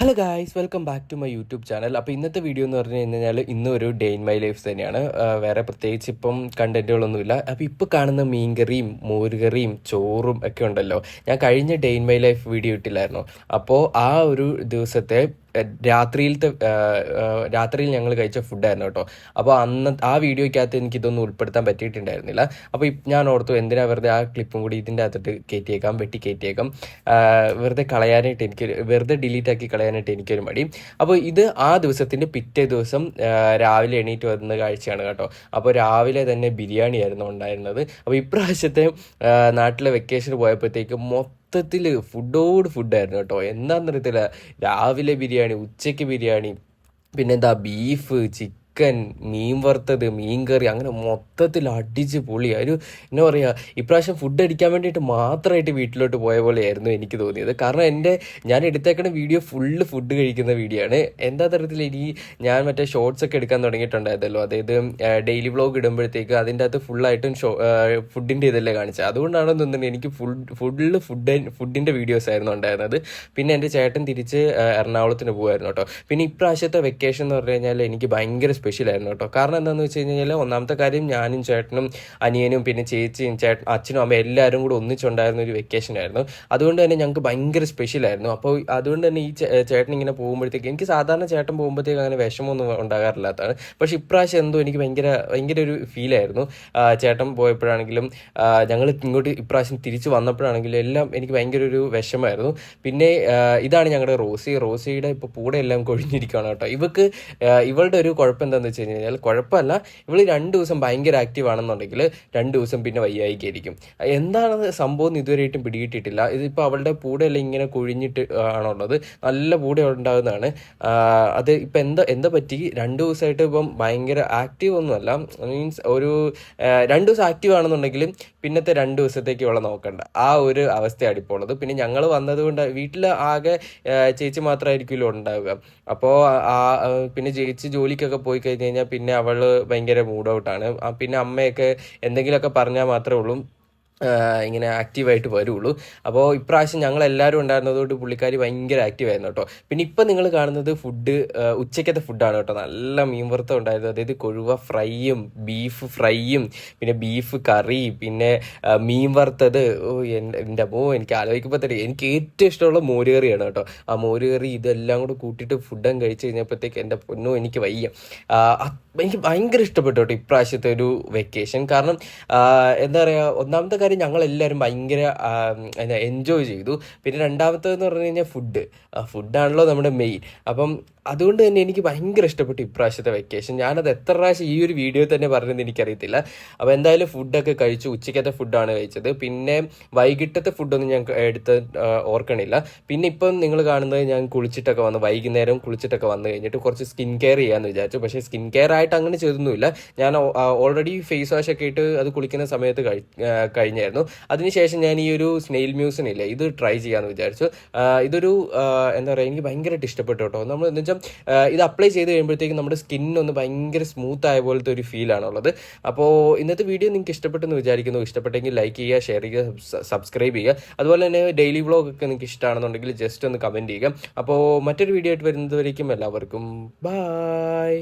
Hello guys welcome back to my YouTube channel അപ്പോൾ ഇന്നത്തെ video എന്ന് പറഞ്ഞു കഴിഞ്ഞാൽ ഇന്ന് ഒരു ഡേ ഇൻ മൈ ലൈഫ് തന്നെയാണ് വേറെ പ്രത്യേകിച്ച് ഇപ്പം കണ്ടന്റുകളൊന്നുമില്ല. അപ്പോൾ ഇപ്പോൾ കാണുന്ന മീൻകറിയും മോരുകറിയും ചോറും ഒക്കെ ഉണ്ടല്ലോ. ഞാൻ കഴിഞ്ഞ day in my life video ഇട്ടില്ലായിരുന്നു. അപ്പോൾ ആ ഒരു ദിവസത്തെ രാത്രിയിലത്തെ രാത്രിയിൽ ഞങ്ങൾ കഴിച്ച ഫുഡായിരുന്നു കേട്ടോ. അപ്പോൾ അന്ന് ആ വീഡിയോയ്ക്കകത്ത് എനിക്ക് ഇതൊന്നും ഉൾപ്പെടുത്താൻ പറ്റിയിട്ടുണ്ടായിരുന്നില്ല. അപ്പോൾ ഞാൻ ഓർത്തു എന്തിനാ വെറുതെ ആ ക്ലിപ്പും കൂടി ഇതിന്റെ അകത്തിട്ട് കയറ്റിയേക്കാം വെട്ടി കയറ്റിയേക്കാം വെറുതെ കളയാനായിട്ട് എനിക്ക് വെറുതെ ഡിലീറ്റ് ആക്കി കളയാനായിട്ട് എനിക്കൊരു മടി. അപ്പോൾ ഇത് ആ ദിവസത്തിന്റെ പിറ്റേ ദിവസം രാവിലെ എണീറ്റ് വരുന്ന കാഴ്ചയാണ് കേട്ടോ. അപ്പോൾ രാവിലെ തന്നെ ബിരിയാണി ആയിരുന്നു ഉണ്ടായിരുന്നത്. അപ്പോൾ ഇപ്രാവശ്യത്തെ നാട്ടിലെ വെക്കേഷന് പോയപ്പോഴത്തേക്ക് മൊത്തത്തിൽ ഫുഡോട് ഫുഡായിരുന്നു കേട്ടോ. എന്താണെന്നറിയത്തില്ല രാവിലെ ബിരിയാണി ഉച്ചയ്ക്ക് ബിരിയാണി പിന്നെന്താ ബീഫ് ചിക്കൻ മീൻ വറുത്തത് മീൻ കറി അങ്ങനെ മൊത്തത്തിൽ അടിച്ച് പൊളി. ഒരു എന്നാ പറയുക ഇപ്രാവശ്യം ഫുഡ് അടിക്കാൻ വേണ്ടിയിട്ട് മാത്രമായിട്ട് വീട്ടിലോട്ട് പോയ പോലെയായിരുന്നു എനിക്ക് തോന്നിയത്. കാരണം എന്റെ ഞാൻ എടുത്തേക്കുന്ന വീഡിയോ ഫുള്ള് ഫുഡ് കഴിക്കുന്ന വീഡിയോ ആണ്. എന്താ തരത്തിൽ ഇനി ഞാൻ മറ്റേ ഷോർട്സ് ഒക്കെ എടുക്കാൻ തുടങ്ങിയിട്ടുണ്ടായിരുന്നല്ലോ അതായത് ഡെയിലി വ്ളോഗ് ഇടുമ്പോഴത്തേക്ക് അതിന്റെ അകത്ത് ഫുള്ളായിട്ടും ഷോ ഫുഡിന്റെ ഇതല്ലേ കാണിച്ചത്. അതുകൊണ്ടാണോ തോന്നുന്നത് എനിക്ക് ഫുൾ ഫുള്ള് ഫുഡ് ഫുഡിന്റെ വീഡിയോസ് ആയിരുന്നു ഉണ്ടായിരുന്നത്. പിന്നെ എന്റെ ചേട്ടൻ തിരിച്ച് എറണാകുളത്തിന് പോകുമായിരുന്നു കേട്ടോ. പിന്നെ ഇപ്രാവശ്യത്തെ വെക്കേഷൻ എന്ന് പറഞ്ഞു കഴിഞ്ഞാൽ എനിക്ക് ഭയങ്കര സ്പെഷ്യൽ ആയിരുന്നു കേട്ടോ. കാരണം എന്താണെന്ന് വെച്ച് കഴിഞ്ഞാൽ ഒന്നാമത്തെ കാര്യം ഞാനും ചേട്ടനും അനിയനും പിന്നെ ചേച്ചിയും ചേട്ടൻ അച്ഛനും അമ്മ എല്ലാവരും കൂടെ ഒന്നിച്ചുണ്ടായിരുന്ന ഒരു വെക്കേഷൻ ആയിരുന്നു. അതുകൊണ്ട് തന്നെ ഞങ്ങൾക്ക് ഭയങ്കര സ്പെഷ്യലായിരുന്നു അപ്പോൾ അതുകൊണ്ട് തന്നെ ഈ ചേട്ടൻ ഇങ്ങനെ പോകുമ്പോഴത്തേക്ക് എനിക്ക് സാധാരണ ചേട്ടൻ പോകുമ്പോഴത്തേക്ക് അങ്ങനെ വിഷമമൊന്നും ഉണ്ടാകാറില്ലാത്തതാണ്. പക്ഷെ ഇപ്രാവശ്യം എന്തോ എനിക്ക് ഭയങ്കര ഭയങ്കര ഒരു ഫീലായിരുന്നു ചേട്ടൻ പോയപ്പോഴാണെങ്കിലും ഞങ്ങൾ ഇങ്ങോട്ട് ഇപ്രാവശ്യം തിരിച്ചു വന്നപ്പോഴാണെങ്കിലും എല്ലാം എനിക്ക് ഭയങ്കര ഒരു വിഷമമായിരുന്നു. പിന്നെ ഇതാണ് ഞങ്ങളുടെ റോസി. റോസിയുടെ ഇപ്പോൾ പൂടെ എല്ലാം കൊഴിഞ്ഞിരിക്കുകയാണ് കേട്ടോ. ഇവക്ക് ഇവളുടെ ഒരു കുഴപ്പം എന്താണെന്ന് വെച്ച് കഴിഞ്ഞാൽ കുഴപ്പമല്ല. ഇവൾ രണ്ട് ദിവസം ഭയങ്കര ആക്റ്റീവ് ആണെന്നുണ്ടെങ്കിൽ രണ്ട് ദിവസം പിന്നെ വയ്യായിക്കായിരിക്കും എന്താണ് സംഭവം ഇതുവരെയായിട്ടും പിടികിട്ടിട്ടില്ല ഇതിപ്പോൾ അവളുടെ പൂടെ എല്ലാം ഇങ്ങനെ കൊഴിഞ്ഞിട്ട് ആണുള്ളത്. നല്ല പൂടെ ഉണ്ടാകുന്നതാണ് അത് ഇപ്പം എന്താ എന്താ പറ്റി? രണ്ട് ദിവസമായിട്ട് ഇപ്പം ഭയങ്കര ആക്റ്റീവ് ഒന്നുമല്ല. മീൻസ് ഒരു രണ്ട് ദിവസം ആക്റ്റീവ് ആണെന്നുണ്ടെങ്കിലും പിന്നത്തെ രണ്ട് ദിവസത്തേക്ക് ഇവളെ നോക്കണ്ട. ആ ഒരു അവസ്ഥയാണ് ഇപ്പോൾ ഉള്ളത്. പിന്നെ ഞങ്ങൾ വന്നതുകൊണ്ട് വീട്ടിൽ ആകെ ചേച്ചി മാത്രമായിരിക്കുമല്ലോ ഉണ്ടാവുക. അപ്പോൾ ആ, പിന്നെ ചേച്ചി ജോലിക്കൊക്കെ പോയി കഴിഞ്ഞ് കഴിഞ്ഞാൽ പിന്നെ അവൾ ഭയങ്കര മൂഡ് ഔട്ടാണ്. പിന്നെ അമ്മയൊക്കെ എന്തെങ്കിലുമൊക്കെ പറഞ്ഞാൽ മാത്രമേ ഉള്ളൂ. ഇങ്ങനെ ആക്റ്റീവായിട്ട് വരുള്ളൂ. അപ്പോൾ ഇപ്രാവശ്യം ഞങ്ങൾ എല്ലാവരും ഉണ്ടായിരുന്നതുകൊണ്ട് പുള്ളിക്കാരി ഭയങ്കര ആക്റ്റീവ് ആയിരുന്നു കേട്ടോ. പിന്നെ ഇപ്പം നിങ്ങൾ കാണുന്നത് ഫുഡ് ഉച്ചയ്ക്കത്തെ ഫുഡാണ് കേട്ടോ. നല്ല മീൻ വറുത്തം ഉണ്ടായിരുന്നു. അതായത് കൊഴുവ ഫ്രൈയും ബീഫ് ഫ്രൈയും പിന്നെ ബീഫ് കറി പിന്നെ മീൻ വറുത്തത്. ഓ എന്റെ അമ്മോ എനിക്ക് ആലോചിക്കുമ്പോൾ തന്നെ എനിക്ക് ഏറ്റവും ഇഷ്ടമുള്ള മോരുകറിയാണ് കേട്ടോ. ആ മോരുകറി ഇതെല്ലാം കൂടെ കൂട്ടിയിട്ട് ഫുഡും കഴിച്ച് കഴിഞ്ഞപ്പോഴത്തേക്ക് എന്റെ പൊന്നോ എനിക്ക് വയ്യ. എനിക്ക് ഭയങ്കര ഇഷ്ടപ്പെട്ടു കേട്ടോ ഇപ്രാവശ്യത്തെ ഒരു വെക്കേഷൻ കാരണം എന്താ പറയുക ഒന്നാമത്തെ കാര്യം ഞങ്ങൾ എല്ലാവരും ഭയങ്കര എന്താ എൻജോയ് ചെയ്തു. പിന്നെ രണ്ടാമത്തേന്ന് പറഞ്ഞു കഴിഞ്ഞാൽ ഫുഡ് ഫുഡാണല്ലോ നമ്മുടെ മെയിൻ അപ്പം അതുകൊണ്ട് തന്നെ എനിക്ക് ഭയങ്കര ഇഷ്ടപ്പെട്ടു ഇപ്രാവശ്യത്തെ വെക്കേഷൻ ഞാനത് എത്ര പ്രാവശ്യം ഈ ഒരു വീഡിയോ തന്നെ പറഞ്ഞത് എനിക്കറിയത്തില്ല. അപ്പോൾ എന്തായാലും ഫുഡൊക്കെ കഴിച്ചു. ഉച്ചയ്ക്കത്തെ ഫുഡാണ് കഴിച്ചത്. പിന്നെ വൈകിട്ടത്തെ ഫുഡൊന്നും ഞാൻ എടുത്ത് ഓർക്കണില്ല. പിന്നെ ഇപ്പം നിങ്ങൾ കാണുന്നത് ഞാൻ കുളിച്ചിട്ടൊക്കെ വന്ന് വൈകുന്നേരം കുളിച്ചിട്ടൊക്കെ വന്നു കഴിഞ്ഞിട്ട് കുറച്ച് സ്കിൻ കെയർ ചെയ്യാമെന്ന് വിചാരിച്ചു. പക്ഷേ സ്കിൻ കെയർ ആയിട്ട് അങ്ങനെ ചെയ്തൊന്നുമില്ല. ഞാൻ ഓൾറെഡി ഫേസ് വാഷ് ഒക്കെ ഇട്ട് അത് കുളിക്കുന്ന സമയത്ത് കഴി കഴിഞ്ഞായിരുന്നു അതിനുശേഷം ഞാൻ ഈ ഒരു സ്നെയിൽ മ്യൂസിനില്ലേ ഇത് ട്രൈ ചെയ്യാമെന്ന് വിചാരിച്ചു. ഇതൊരു എന്താ പറയുക എനിക്ക് ഭയങ്കരമായിട്ട് ഇഷ്ടപ്പെട്ടു കേട്ടോ. നമ്മൾ എന്താ വെച്ചാൽ ഇത് അപ്ലൈ ചെയ്ത് കഴിയുമ്പോഴത്തേക്കും നമ്മുടെ സ്കിന്നൊന്ന് ഭയങ്കര സ്മൂത്ത് ആയ പോലത്തെ ഒരു ഫീൽ ആണുള്ളത്. അപ്പോൾ ഇന്നത്തെ വീഡിയോ നിങ്ങൾക്ക് ഇഷ്ടപ്പെട്ടെന്ന് വിചാരിക്കുന്നു. ഇഷ്ടപ്പെട്ടെങ്കിൽ ലൈക്ക് ചെയ്യുക ഷെയർ ചെയ്യുക സബ്സ്ക്രൈബ് ചെയ്യുക. അതുപോലെ തന്നെ ഡെയിലി വ്ളോഗ് ഒക്കെ നിങ്ങൾക്ക് ഇഷ്ടമാണെന്നുണ്ടെങ്കിൽ ജസ്റ്റ് ഒന്ന് കമന്റ് ചെയ്യുക. അപ്പോൾ മറ്റൊരു വീഡിയോ ആയിട്ട് വരുന്നതുവരേക്കും എല്ലാവർക്കും. ബായ്